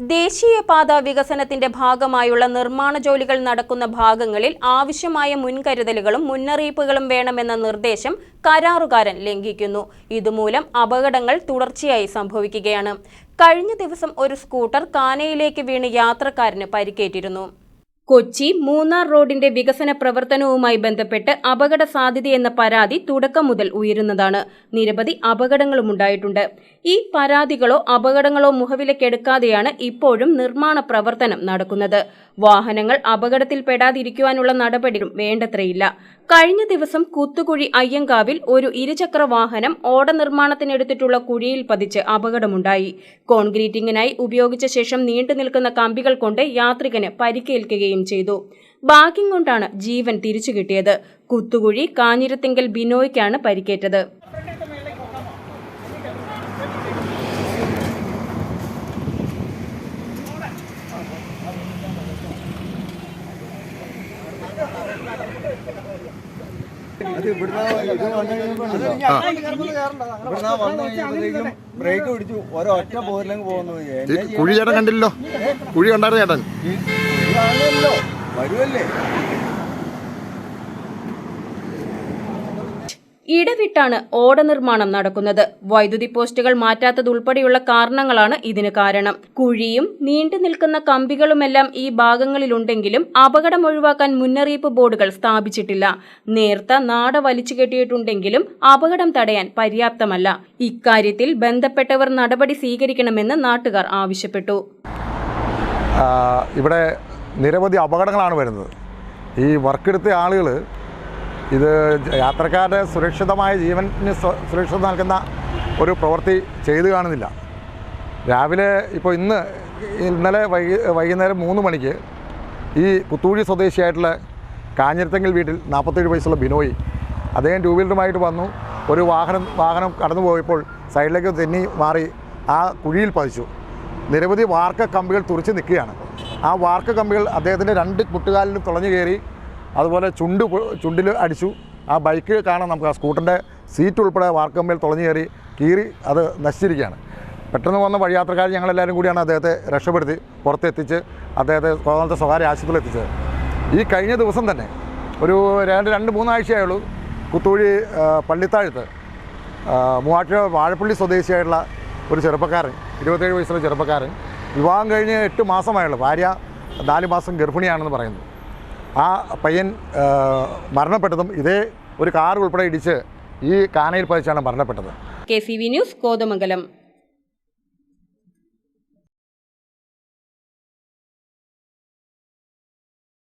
ദേശീയപാത വികസനത്തിന്റെ ഭാഗമായുള്ള നിർമ്മാണ ജോലികൾ നടക്കുന്ന ഭാഗങ്ങളിൽ ആവശ്യമായ മുൻകരുതലുകളും മുന്നറിയിപ്പുകളും വേണമെന്ന നിർദ്ദേശം കരാറുകാരൻ ലംഘിക്കുന്നു. ഇതുമൂലം അപകടങ്ങൾ തുടർച്ചയായി സംഭവിക്കുകയാണ്. കഴിഞ്ഞ ദിവസം ഒരു സ്കൂട്ടർ കാനയിലേക്ക് വീണ് യാത്രക്കാരന് പരിക്കേറ്റിരുന്നു. കൊച്ചി മൂന്നാർ റോഡിന്റെ വികസന പ്രവർത്തനവുമായി ബന്ധപ്പെട്ട് അപകട സാധ്യതയെന്ന പരാതി തുടക്കം മുതൽ ഉയരുന്നതാണ്. നിരവധി അപകടങ്ങളും ഉണ്ടായിട്ടുണ്ട്. ഈ പരാതികളോ അപകടങ്ങളോ മുഖവിലക്കെടുക്കാതെയാണ് ഇപ്പോഴും നിർമ്മാണ പ്രവർത്തനം നടക്കുന്നത്. വാഹനങ്ങൾ അപകടത്തിൽപ്പെടാതിരിക്കുവാനുള്ള നടപടിയും വേണ്ടത്രയില്ല. കഴിഞ്ഞ ദിവസം കുത്തുകുഴി അയ്യങ്കാവിൽ ഒരു ഇരുചക്ര വാഹനം ഓട നിർമ്മാണത്തിനെടുത്തിട്ടുള്ള കുഴിയിൽ പതിച്ച് അപകടമുണ്ടായി. കോൺക്രീറ്റിംഗിനായി ഉപയോഗിച്ച ശേഷം നീണ്ടു നിൽക്കുന്ന കമ്പികൾ കൊണ്ട് യാത്രികന് പരിക്കേൽക്കുകയും ചെയ്തു. ഭാഗ്യം കൊണ്ടാണ് ജീവൻ തിരിച്ചു കിട്ടിയത്. കുത്തുകുഴി കാഞ്ഞിരത്തിങ്കൽ ബിനോയ്ക്കാണ് പരിക്കേറ്റത്. അത് ഇവിടുന്ന് ഇത് വന്നു കഴിയുമ്പോഴുണ്ടല്ലോ, ഇവിടുന്ന് വന്നു കഴിയുമ്പോഴത്തേക്കും ബ്രേക്ക് പിടിച്ചു. ഒരൊറ്റ പോരിലേക്ക് പോകുന്നത് ഈ കുഴി ചേട്ടൻ കണ്ടില്ലല്ലോ? കുഴി കണ്ടായിരുന്നു ചേട്ടൻ? വരുമല്ലേ ഇടവിട്ടാണ് ഓട നിർമ്മാണം നടക്കുന്നത്. വൈദ്യുതി പോസ്റ്റുകൾ മാറ്റാത്തതുൾപ്പെടെയുള്ള കാരണങ്ങളാണ് ഇതിന് കാരണം. കുഴിയും നീണ്ടു നിൽക്കുന്ന കമ്പികളുമെല്ലാം ഈ ഭാഗങ്ങളിലുണ്ടെങ്കിലും അപകടം ഒഴിവാക്കാൻ മുന്നറിയിപ്പ് ബോർഡുകൾ സ്ഥാപിച്ചിട്ടില്ല. നേർത്ത നാട വലിച്ചു കെട്ടിയിട്ടുണ്ടെങ്കിലും അപകടം തടയാൻ പര്യാപ്തമല്ല. ഇക്കാര്യത്തിൽ ബന്ധപ്പെട്ടവർ നടപടി സ്വീകരിക്കണമെന്ന് നാട്ടുകാർ ആവശ്യപ്പെട്ടു. ഇവിടെ നിരവധി അപകടങ്ങളാണ് വരുന്നത്. ഈ വർക്കെടുത്ത ആളുകൾ ഇത് യാത്രക്കാരുടെ സുരക്ഷിതമായ ജീവന് സുരക്ഷിത നൽകുന്ന ഒരു പ്രവൃത്തി ചെയ്തു കാണുന്നില്ല. രാവിലെ ഇപ്പോൾ ഇന്ന് ഇന്നലെ വൈകി വൈകുന്നേരം മൂന്ന് മണിക്ക് ഈ പുത്തൂഴി സ്വദേശിയായിട്ടുള്ള കാഞ്ഞിരത്തെങ്കിൽ വീട്ടിൽ നാൽപ്പത്തേഴ് വയസ്സുള്ള ബിനോയ് അദ്ദേഹം ടൂ വീലറുമായിട്ട് വന്നു. ഒരു വാഹനം വാഹനം കടന്നു പോയപ്പോൾ സൈഡിലേക്ക് തെന്നി മാറി ആ കുഴിയിൽ പതിച്ചു. നിരവധി വാർക്ക കമ്പികൾ തുറച്ച് നിൽക്കുകയാണ്. ആ വാർക്ക കമ്പികൾ അദ്ദേഹത്തിന്റെ രണ്ട് മുട്ടുകാലിലും തുളഞ്ഞു കയറി അതുപോലെ ചുണ്ട് ചുണ്ടിൽ അടിച്ചു. ആ ബൈക്ക് കാണാൻ നമുക്ക് ആ സ്കൂട്ടറിന്റെ സീറ്റ് ഉൾപ്പെടെ വാർക്കമ്പയിൽ തുളഞ്ഞു കയറി കീറി അത് നശിച്ചിരിക്കുകയാണ്. പെട്ടെന്ന് വന്ന വഴിയാത്രക്കാർ ഞങ്ങളെല്ലാവരും കൂടിയാണ് അദ്ദേഹത്തെ രക്ഷപ്പെടുത്തി പുറത്തെത്തിച്ച് അദ്ദേഹത്തെ കോതമംഗലത്തെ സ്വകാര്യ ആശുപത്രിയിൽ എത്തിച്ചത്. ഈ കഴിഞ്ഞ ദിവസം തന്നെ ഒരു രണ്ട് രണ്ട് മൂന്നാഴ്ചയായുള്ളൂ കുത്തൂഴി പള്ളിത്താഴത്ത് മൂവാറ്റുപുഴ വാഴപ്പള്ളി സ്വദേശിയായിട്ടുള്ള ഒരു ചെറുപ്പക്കാരൻ ഇരുപത്തേഴ് വയസ്സുള്ള ചെറുപ്പക്കാരൻ വിവാഹം കഴിഞ്ഞ് എട്ട് മാസമായുള്ളൂ. ഭാര്യ നാല് മാസം ഗർഭിണിയാണെന്ന് പറയുന്നു. ആ പയ്യൻ മരണപ്പെട്ടതും ഇതേ ഒരു കാർ ഉൾപ്പെടെ ഇടിച്ച് ഈ കാനയിൽ പതിച്ചാണ് മരണപ്പെട്ടത്. K C V news Kothamangalam.